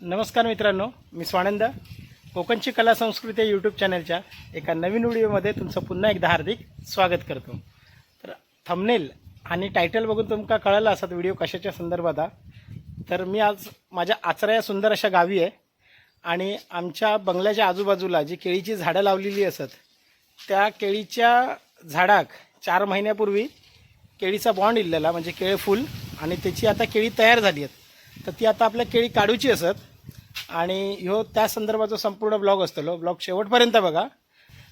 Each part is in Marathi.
नमस्कार मित्रांनो मी स्वानंद. कोकणची कला संस्कृती यूट्यूब चॅनलच्या एका नवीन व्हिडिओमध्ये तुमचं पुन्हा एकदा हार्दिक स्वागत करतो. तर थंबनेल आणि टायटल बघून तुमका कळलं असत व्हिडिओ कशाच्या संदर्भात तर मी आज माझ्या आचरा या सुंदर अशा गावी आहे आणि आमच्या बंगल्याच्या आजूबाजूला जी केळीची झाडं लावलेली असत त्या केळीच्या झाडाक चार महिन्यापूर्वी केळीचा बॉन्ड इल्लेला म्हणजे केळे आणि त्याची आता केळी तयार झाली आहेत. तर ती आता आपल्या केळी काढूची असत. आणि ह्यो त्या संदर्भाचा संपूर्ण ब्लॉग असतलो. ब्लॉग शेवटपर्यंत बघा.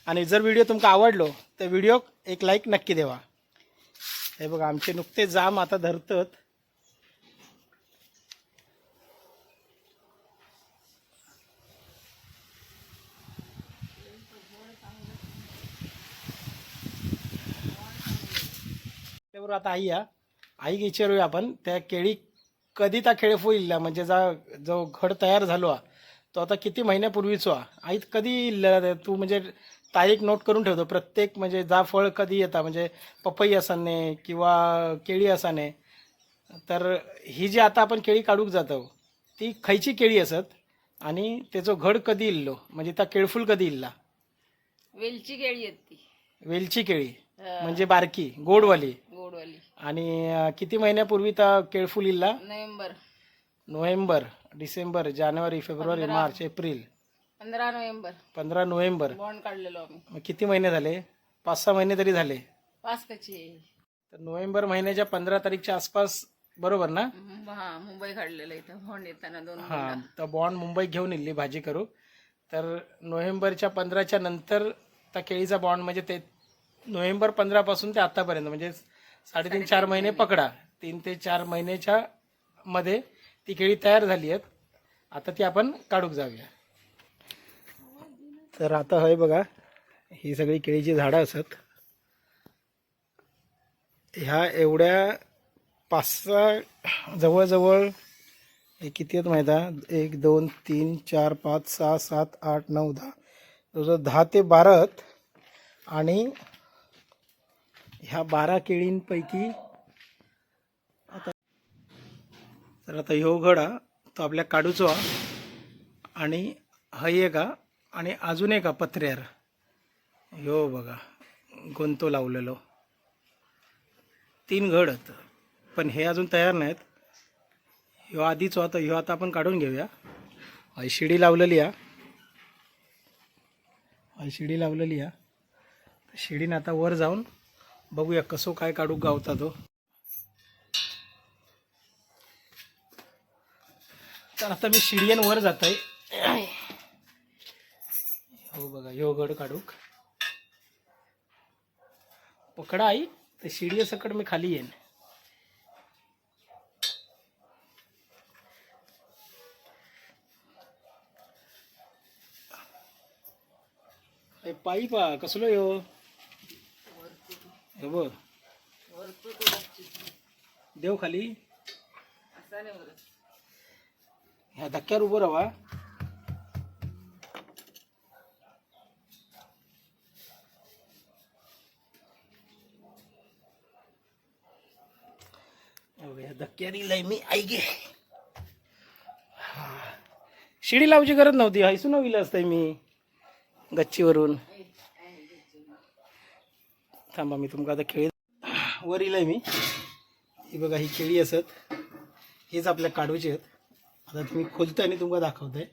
आणि जर व्हिडिओ तुमका आवडलो तर व्हिडिओ एक लाईक नक्की देवा. हे बघा आमचे नुकते जाम आता धरतात. आता आई या. आई विचारूया आपण. त्या केळी कधी त्या केळी फुईल म्हणजे जा जो घड तयार झालो हा, तो आता किती महिन्यापूर्वीचो हा आई कधी इल्ला? ते? तू म्हणजे तारीख नोट करून ठेवतो. प्रत्येक म्हणजे जा फळ कधी येता? म्हणजे पपई असाने किंवा केळी असाने. तर ही जी आता आपण केळी काढूक जातो ती खयची केळी असत आणि त्याचो घड कधी इल्लो? म्हणजे त्या केळफूल कधी इल्ला? वेलची केळी आहेत ती. वेलची केळी. म्हणजे बारकी गोडवाली. गोडवाली आणि अं, किती महिन्यापूर्वी त्या केळफुल इल्ला? नोव्हेंबर. नोव्हेंबर डिसेंबर जानेवारी फेब्रुवारी. March April. पंधरा नोव्हेंबर. पंधरा नोव्हेंबर. बॉन्ड काढलेलो आम्ही. मग किती महिने झाले? पाच सहा महिने तरी झाले. पाच कची तर नोव्हेंबर महिन्याच्या पंधरा तारीखच्या आसपास बरोबर ना? हा मुंबई काढलेलं इथं बॉन्ड येताना दोन हां. तर बॉन्ड मुंबईत घेऊन इल्ली भाजी करू. तर नोव्हेंबरच्या पंधराच्या नंतर त्या केळीचा बॉन्ड म्हणजे ते नोव्हेंबर पंधरापासून ते आतापर्यंत म्हणजे साडेतीन चार महिने पकडा. तीन ते चार महिन्याच्या मध्ये ती केळी तयार झाली आहेत. आता ती आपण काढूक जाऊया. तर आता हय बघा ही सगळी केळीची झाडं असत. ह्या एवढ्या पाच सहा जवळजवळ हे किती आहेत माहीत आहे? एक दोन तीन चार पाच सहा सात आठ नऊ दहा. जवळजवळ दहा ते बारा आहेत. आणि ह्या बारा केळींपैकी आता तर आता ह्यो घडा तो आपल्या काडूचो हा. आणि हय का आणि अजून एका पत्र्यार. ह्यो बघा गोंतो लावलेलो. तीन घड आहेत. पण हे अजून तयार नाहीत. ह्यो आधीच होता ह्यो आता आपण काढून घेऊया. हय शिडी लावलेली आहे हय शिडी लावलेली आहे शिडीनं आता वर जाऊन बघूया कसो काय काढूक गावता तो हो. तर आता मी शिडियन वर जात आहे हो बघा ह्यो गड काढूक. पकडा आई तर शिडी सकट मी खाली येईन. पायी पा कसलो हो? यो हे बघ. देव खाली. ह्या धक्क्यावर उभं राहा. ह्या धक्क्यावर मी ऐके शिडी लावची गरज नव्हती. हैसून विलं असतंय मी. गच्चीवरून. थांबा मी तुमका आता खेळी वर इलाय मी. ही बघा ही केळी असत. हेच आपल्या काढूचे आहेत. आता तुम्ही खोलताय आणि तुमका दाखवताय.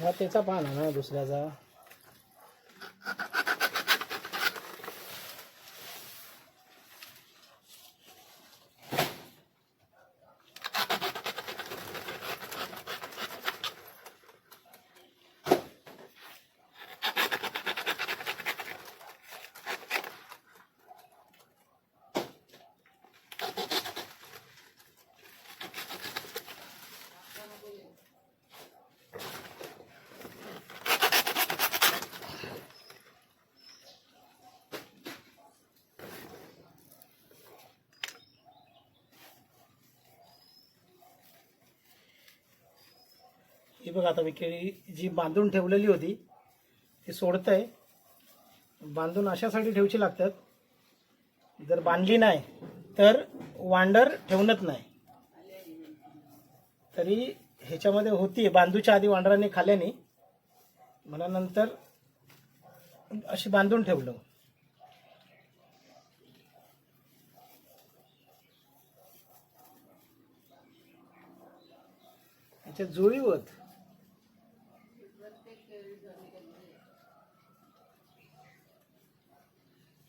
हा त्याचा पान आहे ना दुसऱ्याचा. ही बघा आता मी केळी जी बांधून ठेवलेली होती ती सोडत आहे बांधून अशासाठी ठेवची लागतात. जर बांधली नाही तर वांडर ठेवणत नाही. तरी ह्याच्यामध्ये होती बांधूच्या आधी वांडराने खाल्याने मला नंतर अशी बांधून ठेवलं. याच्यात जुळीवत.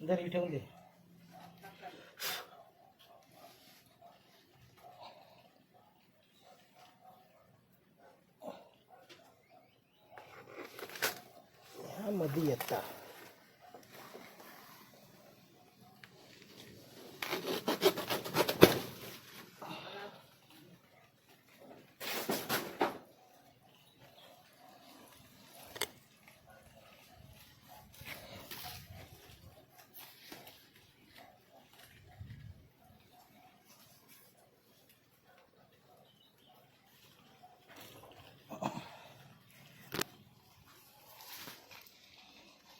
घरी ठेवून दे ह्या मध्ये येतात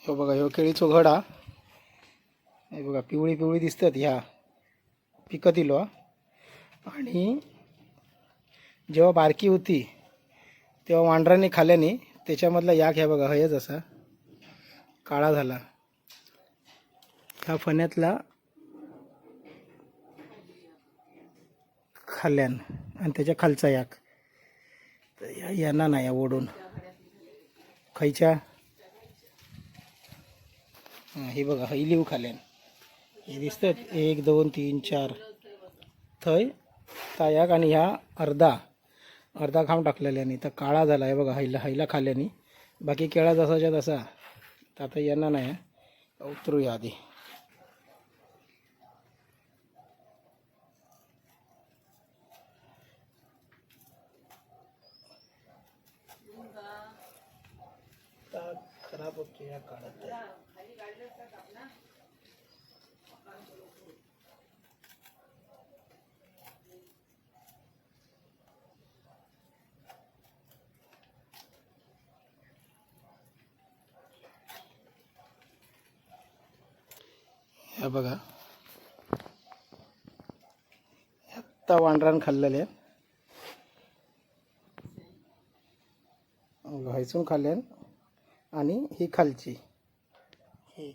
हो बघा ह्यो केळीचो घड. हा हे बघा पिवळी पिवळी दिसतात ह्या. पिकत इलो हा. आणि जेव्हा बारकी होती तेव्हा वांढरांनी खाल्याने त्याच्यामधला याक ह्या बघा हयच असा काळा झाला. ह्या फण्यातला खाल्ल्यान आणि त्याच्या खालचा याक. तर या यांना नाही या ओढून. खायच्या? हे बघा हई लिव खाल्यान हे दिसतात एक दोन तीन चार. थंय तायाक आणि ह्या अर्धा. अर्धा खाऊन टाकलेल्यानी तर काळा झाला आहे बघा हैला हैला खाल्याने बाकी केळा जसाच्या तसा. तर आता यांना नाही उतरूया आधी. खराब होते या काळात. हे बघा. आत्ता वांडरान खाल्लेले व्हायचून खाल्ल्यान आणि ही खालची. ही.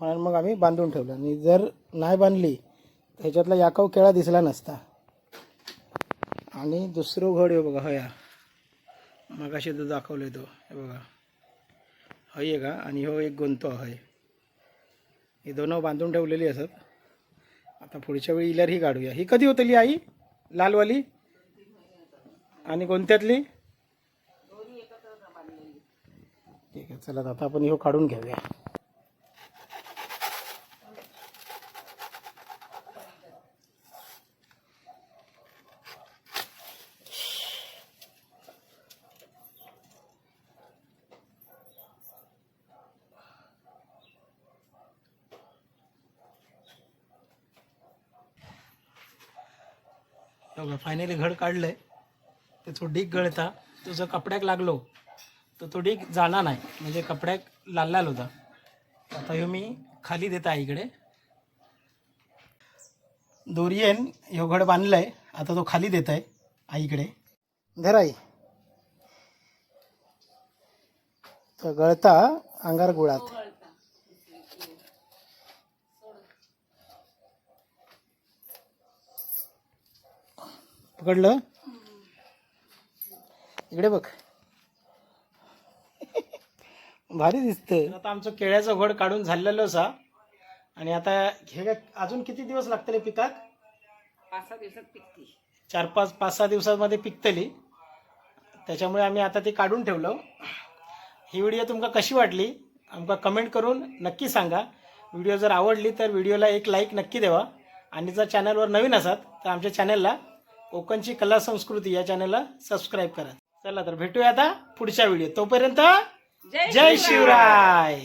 म्हणून मग आम्ही बांधून ठेवलं. आणि जर नाही बांधली तर ह्याच्यातला याकाव केळा दिसला नसता. आणि दुसरं घड आहे बघा हया मगाशी तो दाखवले तो हे बघा. हय का आणि हो एक गुंतो आहे. ही दोन बांधून ठेवलेली असत. आता पुढच्या वेळी इल्यार ही काढूया. ही कधी होतली आई? लालवाली? आणि कोणत्यातली? ठीक आहे चला आता आपण ह्यो काढून घेऊया. फायनली घड काढलंय. ते तो डीक गळता तो जर कपड्याक लागलो तर तो डीक जाणार नाही. म्हणजे कपड्याक लाल लाल होता. आता ह्यो मी खाली देता आईकडे. दोरियन ह्यो घड बांधलाय. आता तो खाली देत आहे आईकडे. धर आई. तर गळता अंगार गुळात. पकडलं? इकडे बघ. भारी दिसतंय. आता आमचं केळ्याचं घड काढून झालेलं असा. आणि आता हे काय अजून किती दिवस लागतले पिकात? पाच सहा दिवसात पिकती चार पाच पाच सहा दिवसामध्ये पिकतली. त्याच्यामुळे आम्ही आता ते काढून ठेवलं. ही व्हिडिओ तुमका कशी वाटली? आमका कमेंट करून नक्की सांगा. व्हिडिओ जर आवडली तर व्हिडिओला एक लाईक नक्की द्यावा आणि जर चॅनलवर नवीन असाल तर आमच्या चॅनलला कोकणची कला संस्कृती या चॅनलला सबस्क्राईब करा. चला तर भेटूया आता पुढच्या व्हिडिओ तोपर्यंत जय शिवराय.